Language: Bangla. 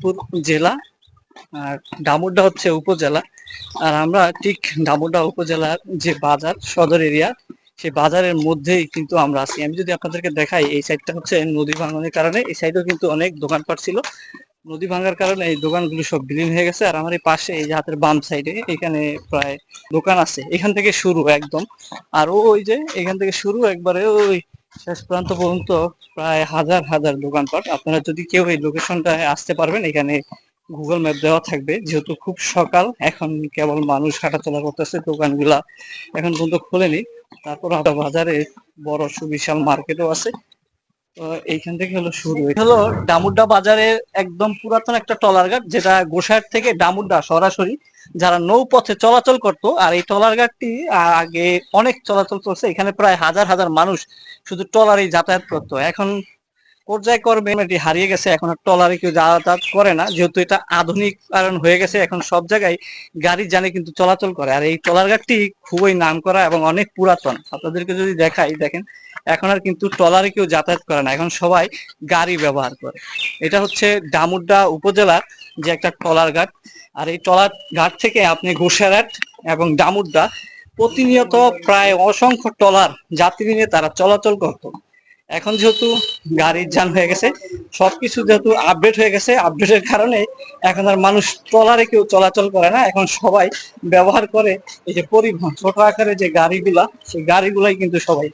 চাঁদপুর জেলা, আর ডামুড্ডা হচ্ছে উপজেলা। আর আমরা ঠিক ডামুড্ডা উপজেলার যে বাজার, সদর এরিয়া, সেই বাজারের মধ্যেই কিন্তু আমরা আছি। আমি যদি আপনাদেরকে দেখাই, এই সাইডটা হচ্ছে নদী ভাঙনের কারণে। এই সাইডেও কিন্তু অনেক দোকানপাট ছিল। নদী ভাঙার কারণে এই দোকানগুলো সব বিলীন হয়ে গেছে। আর আমার এই পাশে, এই যে হাতের বাম সাইডে, এখানে প্রায় দোকান আছে। এখান থেকে শুরু একদম। আর ওই যে, এখান থেকে শুরু একবারে ওই শেষ প্রান্ত পর্যন্ত প্রায় হাজার হাজার দোকানপাট। আপনারা যদি কেউ এই লোকেশনটায় আসতে পারবেন, এখানে গুগল ম্যাপ দেওয়া থাকবে। যেহেতু খুব সকাল, এখন কেবল মানুষ হাঁটাচলা করতেছে, দোকানগুলা এখন পর্যন্ত খোলেনি। তারপর বাজারে বড় সুবিশাল মার্কেটও আছে। এইখান থেকে হলো শুরু। হলো ডামুড্ডা বাজারের একদম পুরাতন একটা টলার ঘাট, যেটা গোসাইট থেকে ডামুড্ডা সরাসরি, যারা নৌপথে চলাচল করত, আর এই টলার ঘাটটি আগে অনেক চলাচল করছে, এখানে প্রায় হাজার হাজার মানুষ শুধু ট্রলারেই যাতায়াত করতো। এখন পর্যায়ক্রমে এটি হারিয়ে গেছে, এখন আর ট্রলারে কেউ যাতায়াত করে না, যেহেতু এটা আধুনিক কারণ হয়ে গেছে, এখন সব জায়গায় গাড়ি জানে কিন্তু চলাচল করে। আর এই টলার ঘাটটি খুবই নাম করা এবং অনেক পুরাতন। আপনাদেরকে যদি দেখাই, দেখেন এখন আর কিন্তু ট্রলারে কেউ যাতায়াত করে না। এখন সবাই গাড়ি ব্যবহার করে। এটা হচ্ছে ডামুড্ডা উপজেলার যে একটা ট্রলার ঘাট। আর এই ট্রলার ঘাট থেকে আপনি ঘোষারহাট এবং ডামুড্ডা প্রতিনিয়ত প্রায় অসংখ্য ট্রলার যাত্রী নিয়ে তারা চলাচল করত। এখন যেহেতু গাড়ির যান হয়ে গেছে, সবকিছু যেহেতু আপডেট হয়ে গেছে, আপডেটের কারণে এখন আর মানুষ ট্রলারে কেউ চলাচল করে না। এখন সবাই ব্যবহার করে এই যে পরিবহন, ছোট আকারে যে গাড়িগুলা, সেই গাড়িগুলাই কিন্তু সবাই